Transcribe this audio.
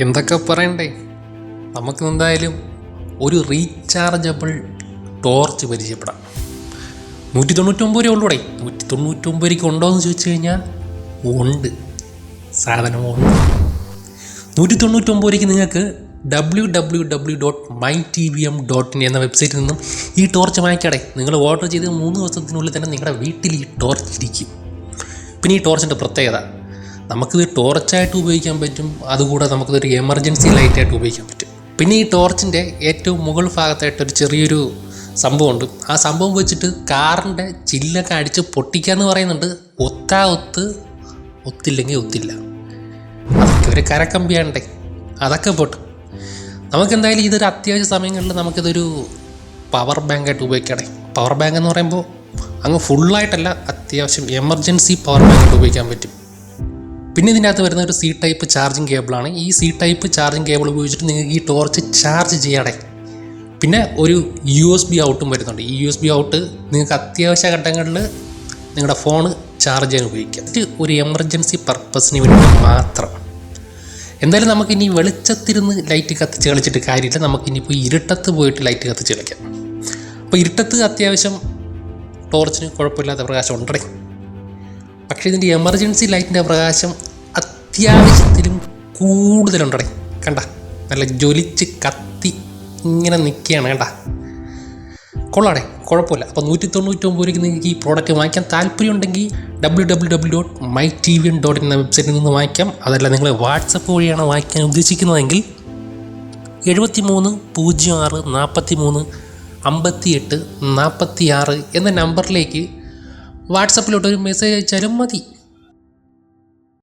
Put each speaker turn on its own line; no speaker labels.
എന്തൊക്കെ പറയണ്ടേ? നമുക്ക് എന്തായാലും ഒരു റീചാർജബിൾ ടോർച്ച് പരിചയപ്പെടാം. നൂറ്റി തൊണ്ണൂറ്റൊമ്പത് രൂപ ഉള്ളൂടെ. നൂറ്റി തൊണ്ണൂറ്റൊമ്പത് ഉണ്ടോ എന്ന് ചോദിച്ചു കഴിഞ്ഞാൽ ഉണ്ട്. സാധനം ഉണ്ട്. നൂറ്റി തൊണ്ണൂറ്റൊമ്പത് രൂപയ്ക്ക് നിങ്ങൾക്ക് W W W dot my T V M dot in എന്ന വെബ്സൈറ്റിൽ നിന്നും ഈ ടോർച്ച് വാങ്ങിക്കടേ. നിങ്ങൾ ഓർഡർ ചെയ്ത് മൂന്ന് ദിവസത്തിനുള്ളിൽ തന്നെ നിങ്ങളുടെ വീട്ടിൽ ഈ ടോർച്ച് ഇരിക്കും. പിന്നെ ഈ ടോർച്ചിന്റെ പ്രത്യേകത. നമുക്കിത് ടോർച്ചായിട്ട് ഉപയോഗിക്കാൻ പറ്റും അതുകൂടാതെ നമുക്കിതൊരു എമർജൻസി ലൈറ്റായിട്ട് ഉപയോഗിക്കാൻ പറ്റും. പിന്നെ ഈ ടോർച്ചിന്റെ ഏറ്റവും മുകൾ ഭാഗത്തായിട്ട് ഒരു ചെറിയൊരു സംഭവമുണ്ട്. ആ സംഭവം വെച്ചിട്ട് കാറിന്റെ ചില്ലൊക്കെ അടിച്ച് പൊട്ടിക്കാന്ന് പറയുന്നുണ്ട്. ഒത്താ ഒത്ത് ഒത്തില്ലെങ്കിൽ ഒത്തില്ല. അതൊക്കെ ഒരു കരക്കമ്പിയാണ്ടേ. അതൊക്കെ പൊട്ടും. നമുക്കെന്തായാലും ഇതൊരു അത്യാവശ്യ സമയങ്ങളിൽ നമുക്കിതൊരു പവർ ബാങ്കായിട്ട് ഉപയോഗിക്കണേ. പവർ ബാങ്ക് എന്ന് പറയുമ്പോൾ അങ്ങ് ഫുള്ളായിട്ടല്ല അത്യാവശ്യം എമർജൻസി പവർ ബാങ്കായിട്ട് ഉപയോഗിക്കാൻ പറ്റും. പിന്നെ ഇതിനകത്ത് വരുന്ന ഒരു സി ടൈപ്പ് ചാർജിങ് കേബിളാണ് ഈ സി ടൈപ്പ് ചാർജിങ് കേബിൾ ഉപയോഗിച്ചിട്ട് നിങ്ങൾക്ക് ഈ ടോർച്ച് ചാർജ് ചെയ്യാടേ പിന്നെ ഒരു യു എസ് ബി ഔട്ടും വരുന്നുണ്ട്. ഈ യു എസ് ബി ഔട്ട് നിങ്ങൾക്ക് അത്യാവശ്യ ഘട്ടങ്ങളിൽ നിങ്ങളുടെ ഫോണ് ചാർജ് ചെയ്യാൻ ഉപയോഗിക്കാം. ഇത് ഒരു എമർജൻസി പർപ്പസിന് വേണ്ടി മാത്രം. എന്തായാലും നമുക്കിനി വെളിച്ചത്തിരുന്ന് ലൈറ്റ് കത്തിച്ച് കളിച്ചിട്ട് കാര്യമില്ല. നമുക്കിനിയിപ്പോൾ ഇരുട്ടത്ത് പോയിട്ട് ലൈറ്റ് കത്തിച്ച് കളിക്കാം. അപ്പോൾ ഇരുട്ടത്ത് അത്യാവശ്യം ടോർച്ചിന് കുഴപ്പമില്ലാത്ത പ്രകാശം ഉണ്ടടേ. പക്ഷേ ഇതിന്റെ എമർജൻസി ലൈറ്റിന്റെ പ്രകാശം അത്യാവശ്യത്തിലും കൂടുതലുണ്ടടേ? കണ്ട നല്ല ജ്വലിച്ച് കത്തി ഇങ്ങനെ നിൽക്കുകയാണ് കണ്ട. കൊള്ളാടേ കുഴപ്പമില്ല. അപ്പോൾ നൂറ്റി തൊണ്ണൂറ്റൊമ്പത് രൂപയ്ക്ക് നിങ്ങൾക്ക് ഈ പ്രോഡക്റ്റ് വാങ്ങിക്കാൻ താല്പര്യമുണ്ടെങ്കിൽ W W W dot my T V dot എന്ന വെബ്സൈറ്റിൽ നിന്ന് വാങ്ങിക്കാം. അതല്ല നിങ്ങൾ വാട്സപ്പ് വഴിയാണ് വാങ്ങിക്കാൻ ഉദ്ദേശിക്കുന്നതെങ്കിൽ എഴുപത്തി മൂന്ന് പൂജ്യം ആറ് നാൽപ്പത്തി മൂന്ന് അമ്പത്തി എട്ട് നാൽപ്പത്തി ആറ് എന്ന നമ്പറിലേക്ക് വാട്സപ്പിലോട്ട് ഒരു മെസ്സേജ് അയച്ചാലും മതി.